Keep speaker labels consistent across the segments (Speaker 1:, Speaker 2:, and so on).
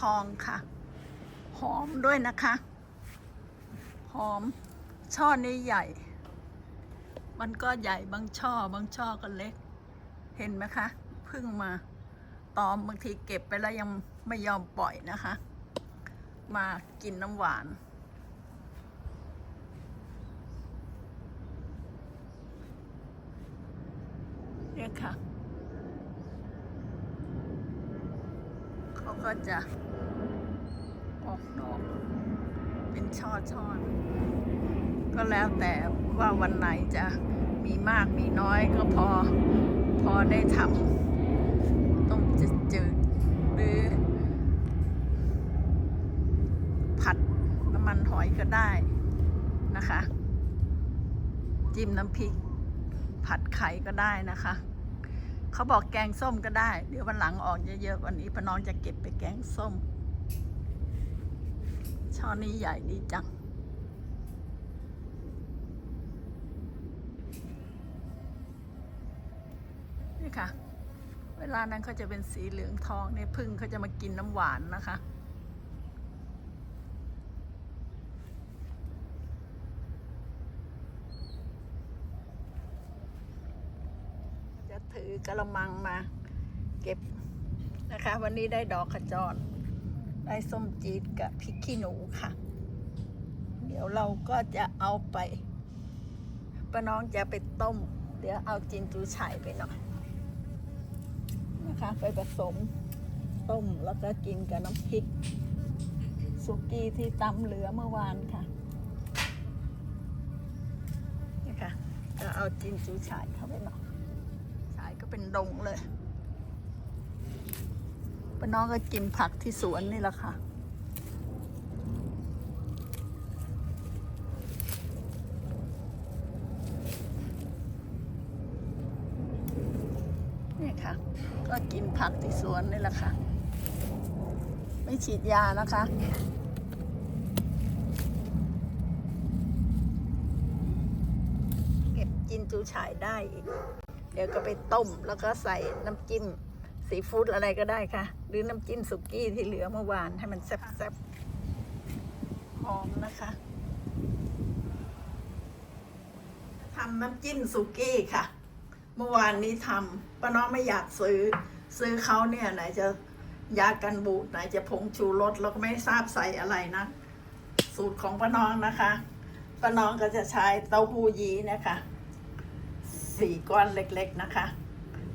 Speaker 1: ทองค่ะ หอมด้วยนะคะ หอมช่อนี้ใหญ่ มันก็ใหญ่บางช่อบางช่อก็เล็ก เห็นไหมคะเพิ่งมาตอมบางทีเก็บไปแล้วยังไม่ยอมปล่อยนะคะ มากินน้ำหวานเนี่ยค่ะ เขาก็จะ ออกดอก เป็นช่อช่อนก็แล้วแต่ว่าวันไหนจะมีมากมีน้อยก็พอพอได้ทำต้มจืดๆหรือ ผัดน้ำมันหอยก็ได้นะคะ จิ้มน้ำพริก ผัดไข่ก็ได้นะคะเขาบอกแกงส้มก็ได้ เดี๋ยววันหลังออกเยอะๆวันนี้พอน้องจะเก็บไปแกงส้ม ช่อนี้ใหญ่ดีจัง นี่ค่ะ เวลานั้นเขาจะเป็นสีเหลืองทองเนี่ยพึ่งเขาจะมากินน้ำหวานนะคะจะถือกระมังมาเก็บนะคะ วันนี้ได้ดอกขจร ได้ส้มจีดกับพริกขี้หนูค่ะ เดี๋ยวเราก็จะเอาไปป้าน้องจะไปต้ม เดี๋ยวเอาจินจูไฉไปหน่อยนะคะ ไปผสมต้มแล้วก็กินกับน้ำพริกสุกี้ที่ตำเหลือเมื่อวานค่ะนี่ค่ะจะเอาจินจูไฉเข้าไปหน่อยฉายก็เป็นดงเลย น้องก็กินผักที่สวนนี่แหละค่ะ นี่ค่ะ ก็กินผักที่สวนนี่แหละค่ะ ไม่ฉีดยานะคะเก็บจินจูฉายได้อีก เดี๋ยวก็ไปต้มแล้วก็ใส่น้ำจิ้ม ซีฟู้ดอะไรก็ได้ค่ะ หรือน้ำจิ้มสุกี้ที่เหลือเมื่อวานให้มันแซ่บๆหอมนะคะทำน้ำจิ้มสุกี้ค่ะ เมื่อวานนี้ทำป้าน้องไม่อยากซื้อ ซื้อเขาเนี่ยไหนจะยากันบูดไหนจะผงชูรสแล้วก็ไม่ทราบใส่อะไรนะสูตรของป้าน้องนะคะป้าน้องก็จะใช้เต้าหู้ยี้นะคะสี่ก้อนเล็กๆนะคะ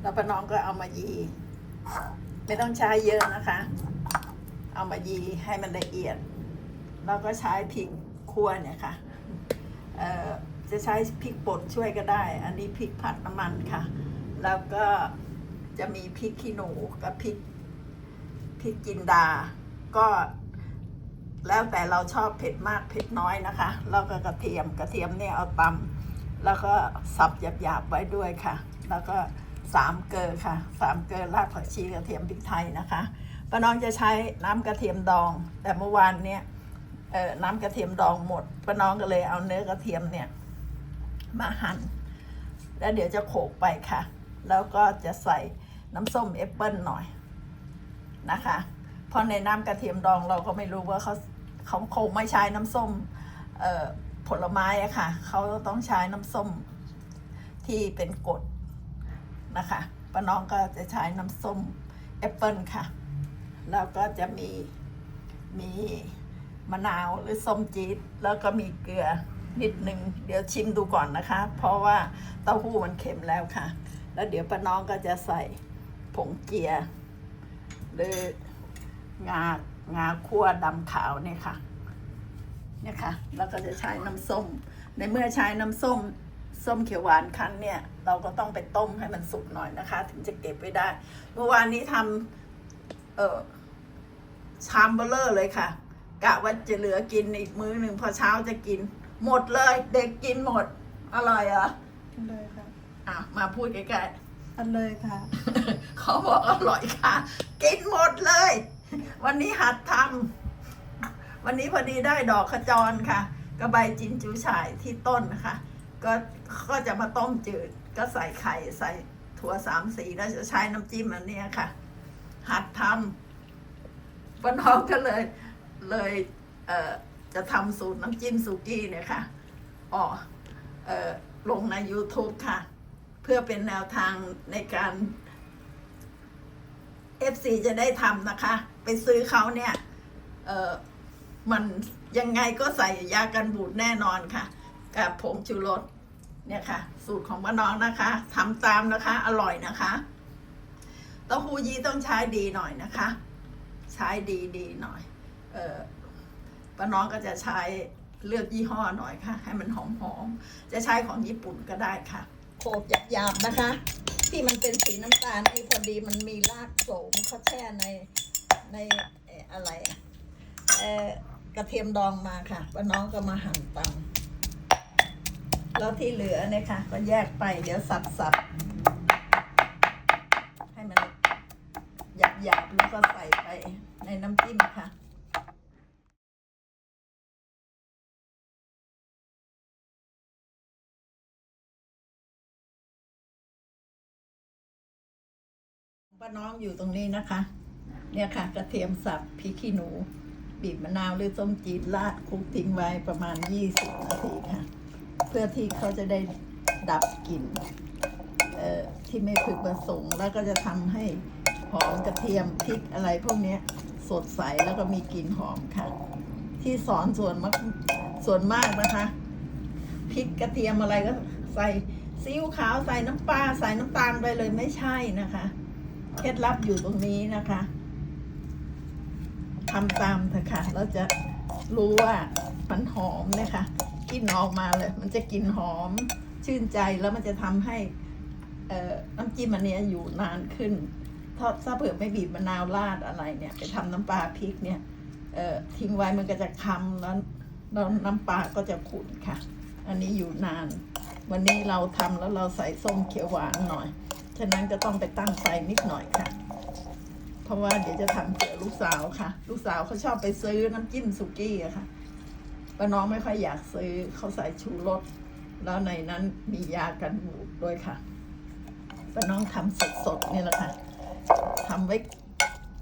Speaker 1: แล้วป้าน้องก็เอามายี ไม่ต้องใช้เยอะนะคะ เอามายีให้มันละเอียด แล้วก็ใช้พริกคั่วเนี่ยค่ะเอ่อจะใช้พริกป่นช่วยก็ได้ อันนี้พริกผัดน้ำมันค่ะ แล้วก็จะมีพริกขี้หนูกับพริกพริกจินดา ก็แล้วแต่เราชอบเผ็ดมากเผ็ดน้อยนะคะ แล้วก็กระเทียมกระเทียมเนี่ยเอาตำแล้วก็สับหยาบๆไว้ด้วยค่ะ แล้วก็ สามเกลือค่ะสามเกลือรากผักชีกระเทียมพริกไทยนะคะป้าน้องจะใช้น้ำกระเทียมดอง แต่เมื่อวานเนี่ยน้ำกระเทียมดองหมดป้าน้องก็เลยเอาเนื้อกระเทียมเนี่ยมาหั่นแล้วเดี๋ยวจะโขลกไปค่ะ แล้วก็จะใส่น้ำส้มแอปเปิลหน่อยนะคะ เพราะในน้ำกระเทียมดองเราก็ไม่รู้ว่าเขาเขาคงไม่ใช้น้ำส้มผลไม้อะค่ะ เขาต้องใช้น้ำส้มที่เป็นกรด นะคะป้าน้องก็จะใช้น้ำส้มแอปเปิลค่ะ แล้วก็จะมีมีมะนาวหรือส้มจี๊ดแล้วก็มีเกลือนิดนึง เดี๋ยวชิมดูก่อนนะคะ เพราะว่าเต้าหู้มันเค็มแล้วค่ะ แล้วเดี๋ยวป้าน้องก็จะใส่ผงเจียหรืองางาคั่วดำขาวเนี่ยค่ะเนี่ยค่ะแล้วก็จะใช้น้ำส้ม ในเมื่อใช้น้ำส้ม ส้มเขียวหวานคั้นเนี่ย เราก็ต้องไปต้มให้มันสุกหน่อยนะคะ ถึงจะเก็บไว้ได้ เมื่อวานนี้ทำเออชามเบลเลอร์เลยค่ะกะว่าจะเหลือกินอีกมื้อหนึ่งพอเช้าจะกิน หมดเลย เด็กกินหมด อร่อยเหรอ
Speaker 2: เลยค่ะ
Speaker 1: อะมาพูดใกล้ๆ
Speaker 2: อันเลยค่ะ
Speaker 1: เขาบอกอร่อยค่ะ กินหมดเลย วันนี้หัดทำวันนี้พอดีได้ดอกขจรค่ะกระใบจินจูฉ่ายที่ต้นนะคะ ก็ก็จะมาต้มจืด ก็ใส่ไข่ใส่ถั่วสามสีแล้วจะใช้น้ำจิ้มอันเนี้ยค่ะ หัดทป้าน้องก็เลยเลยเอ่อจะทำสูตรน้ำจิ้มสุกี้เนี่ยค่ะอ๋อเอ่อลงใน YouTube ค่ะ เพื่อเป็นแนวทางในการ FC จะได้ทำนะคะ ไปซื้อเขาเนี่ยเออมันยังไงก็ใส่ยากันบูดแน่นอนค่ะ กับผงชูรส เนี่ยค่ะ สูตรของป้าน้องนะคะทำตามนะคะ อร่อยนะคะเต้าหู้ยี้ต้องใช้ดีหน่อยนะคะ ใช้ดีดีหน่อย เออป้าน้องก็จะใช้เลือกยี่ห้อหน่อยค่ะ ให้มันหอมๆจะใช้ของญี่ปุ่นก็ได้ค่ะ โขลกหยาบๆนะคะ ที่มันเป็นสีน้ำตาลนี่พอดีมันมีรากโสมเขาแช่ในในอะไรเออกระเทียมดองมาค่ะป้าน้องก็มาหั่นตัง แล้วที่เหลือเนี่ยค่ะ ก็แยกไปเดี๋ยวสับสับให้มันหยาบหยาบๆแล้วก็ใส่ไปในน้ำจิ้มค่ะป้าน้องอยู่ตรงนี้นะคะ เนี่ยค่ะ กระเทียมสับพริกขี้หนู บีบมะนาวหรือส้มจีดราดคลุกทิ้งไว้ประมาณ 20 นาทีค่ะ พื่อที่เขาจะได้ดับกลิ่นที่ไม่พึกประสงค์ แล้วก็จะทำให้หอมกระเทียมพริกอะไรพวกนี้สดใสแล้วก็มีกลิ่นหอมค่ะ ที่สอนส่วนมากส่วนมากนะคะพริกกระเทียมอะไรก็ใส่ซีอิ๊วขาวใส่น้ำปลาใส่น้ำตาลไปเลยไม่ใช่นะคะเคล็ดลับอยู่ตรงนี้นะคะทำตามเถอะค่ะเราจะรู้ว่ามันหอมนะคะ กลินออกมาเลย มันจะกลิ่นหอมชื่นใจแล้วมันจะทำให้น้ำจิ้มอันนี้อยู่นานขึ้น ถ้าถ้าเผื่อไม่บีบมะนาวราดอะไรเนี่ย ไปทำน้ำปลาพริกเนี่ยทิ้งไว้มันก็จะคำแล้วแล้วน้ำปลาก็จะขุ่นค่ะ อันนี้อยู่นาน วันนี้เราทำแล้วเราใส่ส้มเขียวหวานหน่อย ฉะนั้นก็ต้องไปตั้งไฟนิดหน่อยค่ะ เพราะว่าเดี๋ยวจะทำเผื่อลูกสาวค่ะ ลูกสาวเขาชอบไปซื้อน้ำจิ้มสุกี้อะค่ะ ป้าน้องไม่ค่อยอยากซื้อเขาใส่ชูรสแล้วในนั้นมียากันบูดด้วยค่ะป้าน้องทำสดๆนี่แหละค่ะทำไว้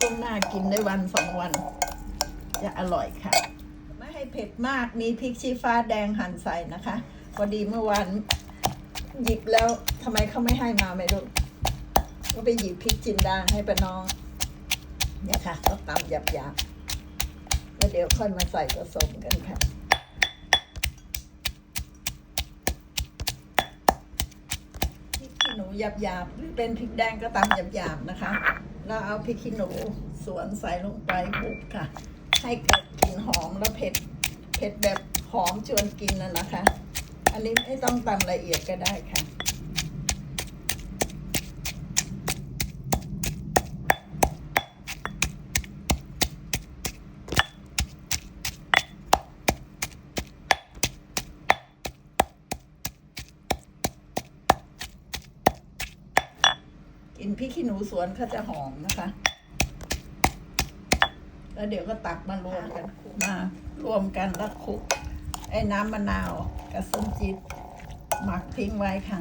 Speaker 1: ต้มหน้ากินได้วันสองวัน จะอร่อยค่ะ ไม่ให้เผ็ดมากมีพริกชี้ฟ้าแดงหั่นใส่นะคะพอดีเมื่อวานหยิบแล้วทำไมเขาไม่ให้มาไม่รู้ก็ไปหยิบพริกจินดาให้ป้าน้องเนี่ยค่ะก็ตำหยาบๆแล้วเดี๋ยวค่อยมาใส่ผสมกันค่ะ พ หยาบหยาบๆหรือเป็นพริกแดงก็ตำหยาบๆนะคะ เราเอาพริกขี้หนูสวนใส่ลงไปคลุกค่ะ ให้เกิดกลิ่นหอมและเผ็ดเผ็ดแบบหอมชวนกินน่ะนะคะ อันนี้ไม่ต้องตำละเอียดก็ได้ค่ะ กินพริกขี้หนูสวนเขาจะหอมนะคะ แล้วเดี๋ยวก็ตักมารวมกันมารวมกันแล้วคลุก ไอ้น้ำมะนาวกับส้มจีดหมักทิ้งไว้ค่ะ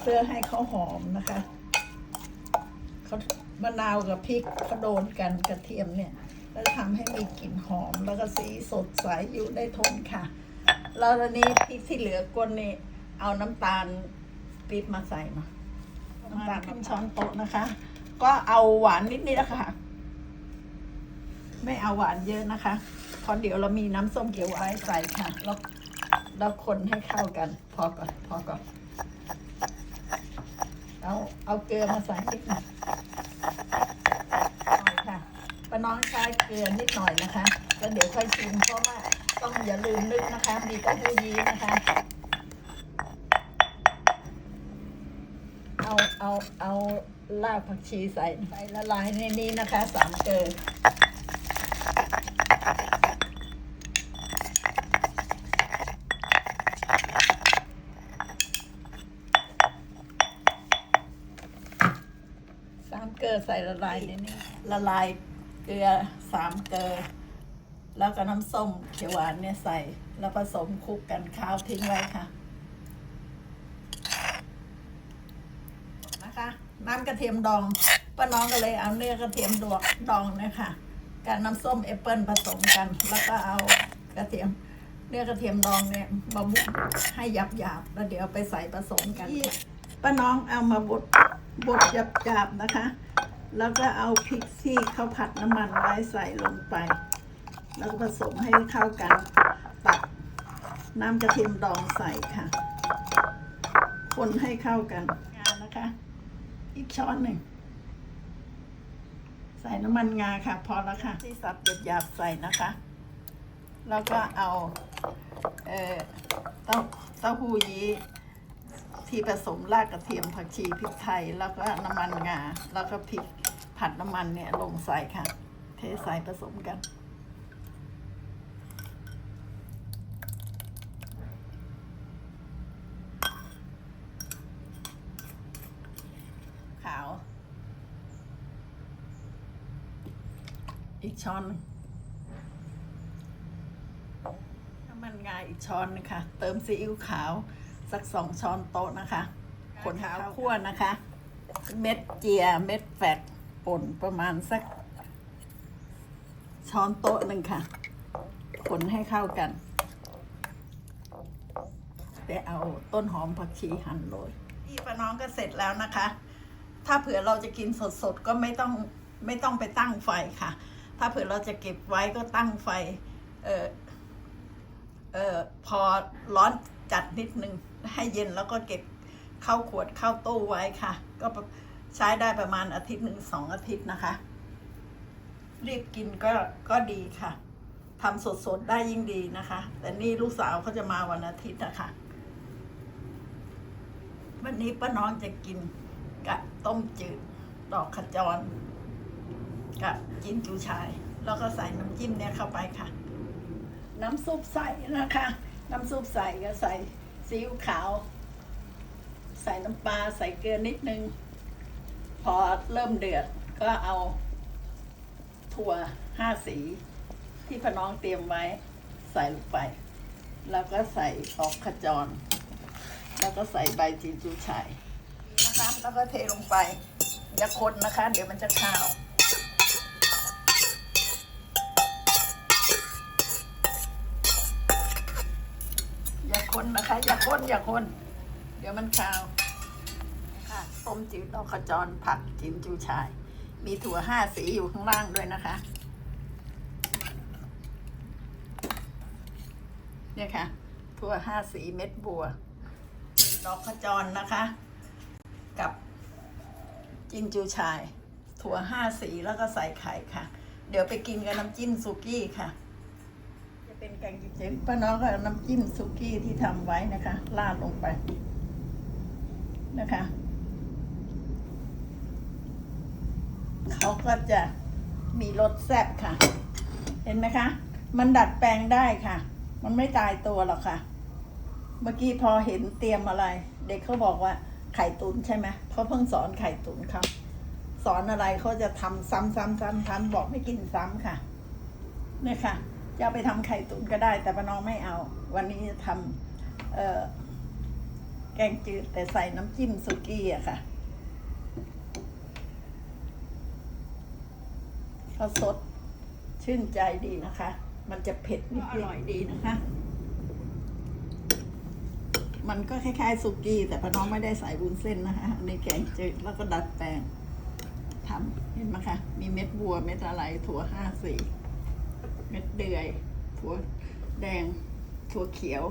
Speaker 1: เพื่อให้เขาหอมนะคะเขามะนาวกับพริกเขาโดนกันกระเทียมเนี่ย แล้วทำให้มีกลิ่นหอมแล้วก็สีสดใสอยู่ได้ทนค่ะ แล้วตอนนี้พริกที่เหลือก้นนี่เอาน้ำตาลปี๊บมาใส่มาน้ำตาลครึ่งช้อนโต๊ะนะคะ ก็เอาหวานนิดนิดนะคะไม่เอาหวานเยอะนะคะเพราะเดี๋ยวเรามีน้ำส้มเขียวไว้ใส่ค่ะ แล้วแล้วคนให้เข้ากัน พอก่อน พอก่อน เอาเอาเกลือมาใส่นิดหน่อยหน่อยค่ะป้า น้องใช้เกลือนิดหน่อยนะคะแล้วเดี๋ยวค่อยชิมเพราะว่าต้องอย่าลืมนึกนะคะ มีเต้าหู้ยี้นะคะ เอาเอาเอารากผักชีใส่ใส่ละลายในนี้นะคะสามเกลือสามเกลือใส่ละลายในนี้ละลาย เกลือสามเกลือแล้วก็น้ำส้มเขียวหวานเนี่ยใส่ แล้วผสมคลุกกันข้าวทิ้งไว้ค่ะนะคะน้ำกระเทียมดองป้าน้องก็เลยเอาเนื้อกระเทียมดองดองนะคะกับน้ำส้มแอปเปิลผสมกัน แล้วก็เอากระเทียมเนื้อกระเทียมดองเนี่ยมาบุให้หยาบหยาบแล้วเดี๋ยวไปใส่ผสมกันป้าน้องเอามาบดบดหยาบหยาบนะคะ แล้วก็เอาพริกที่เขาผัดน้ำมันไว้ใส่ลงไป แล้วก็ผสมให้เข้ากัน ตักน้ำกระเทียมดองใส่ค่ะ คนให้เข้ากันงานะคะ อีกช้อนหนึ่ง ใส่น้ำมันงาค่ะ พอแล้วค่ะ ที่สับหยาบๆใส่นะคะ แล้วก็เอา เอ่อเต้าเต้าหู้ยี้ ที่ผสมรากกระเทียมผักชีพริกไทย แล้วก็น้ำมันงา แล้วก็พริกผัดน้ำมันเนี่ยลงใส่ค่ะ เทใส่ผสมกัน ขาว อีกช้อนน้ำมันงาอีกช้อนนึงค่ะ เติมซีอิ๊วขาว สักสองช้อนโต๊ะนะคะผลขาวคั่วนะคะ เม็ดเจียเม็ดแฟดป่นประมาณสัก ช้อนโต๊ะหนึ่งค่ะคนให้เข้ากันไปเอาต้นหอมผักชีหั่นโรยพี่ป้าน้องก็เสร็จแล้วนะคะ ถ้าเผื่อเราจะกินสดๆก็ไม่ต้องไม่ต้องไปตั้งไฟค่ะ ถ้าเผื่อเราจะเก็บไว้ก็ตั้งไฟ เออเออพอร้อนจัดนิดนึง ให้เย็นแล้วก็เก็บเข้าขวดเข้าตู้ไว้ค่ะ ก็ใช้ได้ประมาณอาทิตย์หนึ่งสองอาทิตย์นะคะ รีบกินก็ก็ดีค่ะทำสดๆได้ยิ่งดีนะคะ แต่นี่ลูกสาวเขาจะมาวันอาทิตย์นะคะ วันนี้ป้าน้องจะกินกับต้มจืดดอกขจร กับจิ้นจูชาย แล้วก็ใส่น้ำจิ้มเนี่ยเข้าไปค่ะ น้ำซุปใส่นะคะ น้ำซุปใส่ก็ใส่ ซีอิ๊วขาว ใส่น้ำปลาใส่เกลือนิดนึง พอเริ่มเดือดก็เอา ถั่วห้าสี ที่พน้องเตรียมไว้ใส่ลงไป แล้วก็ใส่ออกขจร แล้วก็ใส่ใบจีนจูชายนะคะแล้วก็เทลงไปอย่าคนนะคะ เดี๋ยวมันจะคาว อย่า คนนะคะ อย่าคน อย่าคน เดี๋ยวมันคาวค่ะต้มจืดดอกขจรผักจินจูชาย มีถั่วห้าสีอยู่ข้างล่างด้วยนะคะ เนี่ยค่ะ ถั่วห้าสีเม็ดบัว ดอกขจรนะคะ กับจินจูชาย ถั่วห้าสีแล้วก็ใส่ไข่ค่ะ เดี๋ยวไปกินกับน้ำจิ้มสุกี้ค่ะ เป็นแกงจืดป้าน้องก็น้ำจิ้มสุกี้ที่ทำไว้นะคะราดลงไปนะคะเขาก็จะมีรสแซ่บค่ะ เห็นไหมคะ มันดัดแปลงได้ค่ะ มันไม่ตายตัวหรอกค่ะ เมื่อกี้พอเห็นเตรียมอะไร เด็กเขาบอกว่าไข่ตุนใช่ไหมเขาเพิ่งสอนไข่ตุนครับสอนอะไรเขาจะทำซ้ำซ้ำซ้ำซ้ำบอกไม่กินซ้ำค่ะเนี่ยค่ะ จะเอาไปทำไข่ตุนก็ได้ แต่ป้าน้องไม่เอา วันนี้จะทำเอ่อแกงจืดแต่ใส่น้ำจิ้มสุกี้อะค่ะข้าวสดชื่นใจดีนะคะ มันจะเผ็ดนิดอร่อยดีนะคะ มันก็คล้ายๆสุกี้ แต่ป้าน้องไม่ได้ใส่วุ้นเส้นนะคะอันนี้แกงจืดแล้วก็ดัดแปลงทำเห็นไหมคะ มีเม็ดบัวเม็ดอะไรถั่วห้าสี เม็ดเดือยถั่วแดงถั่วเขียว